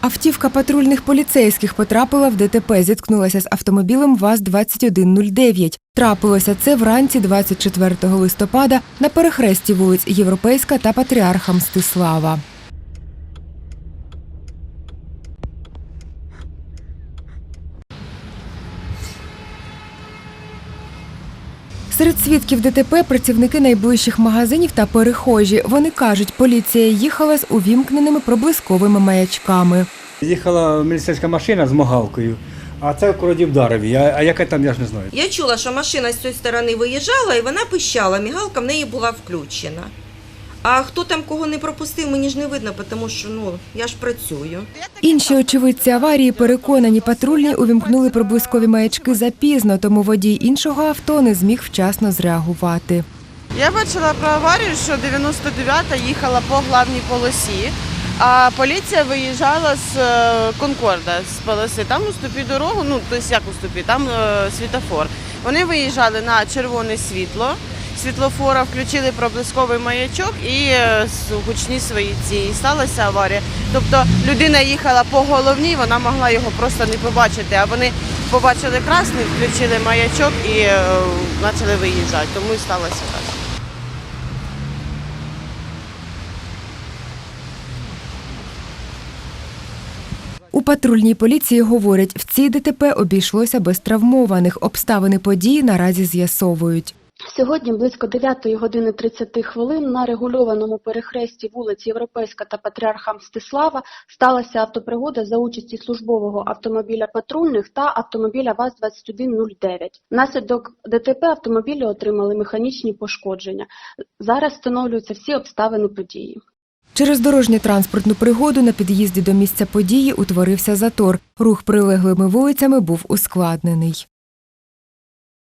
Автівка патрульних поліцейських потрапила в ДТП, зіткнулася з автомобілем ВАЗ-2109. Трапилося це вранці 24 листопада на перехресті вулиць Європейська та Патріарха Мстислава. Серед свідків ДТП працівники найближчих магазинів та перехожі. Вони кажуть, поліція їхала з увімкненими проблисковими маячками. Їхала міліцейська машина з могалкою, а це вроді вдарив. А, а яке там, я ж не знаю. Я чула, що машина з цієї сторони виїжджала і вона пищала, мігалка в неї була включена. А хто там кого не пропустив, мені ж не видно, тому що ну, я ж працюю. Інші очевидці аварії переконані, патрульні увімкнули проблискові маячки запізно, тому водій іншого авто не зміг вчасно зреагувати. Я бачила про аварію, що 99-та їхала по главній полосі, а поліція виїжджала з е, Конкорда з полоси. Там уступі дорогу, ну тобто як уступі, там е, світофор. Вони виїжджали на червоне світло. Світлофора включили проблисковий маячок і е, гучні свої ці і сталася аварія. Тобто людина їхала по головній, вона могла його просто не побачити. А вони побачили красний, включили маячок і е, почали виїжджати. Тому і сталося так. У патрульній поліції говорять, в цій ДТП обійшлося без травмованих. Обставини події наразі з'ясовують. Сьогодні близько 9 години 30 хвилин на регульованому перехресті вулиць Європейська та Патріарха Мстислава сталася автопригода за участі службового автомобіля патрульних та автомобіля ВАЗ-2109. Внаслідок ДТП автомобілі отримали механічні пошкодження. Зараз встановлюються всі обставини події. Через дорожньо-транспортну пригоду на під'їзді до місця події утворився затор. Рух прилеглими вулицями був ускладнений.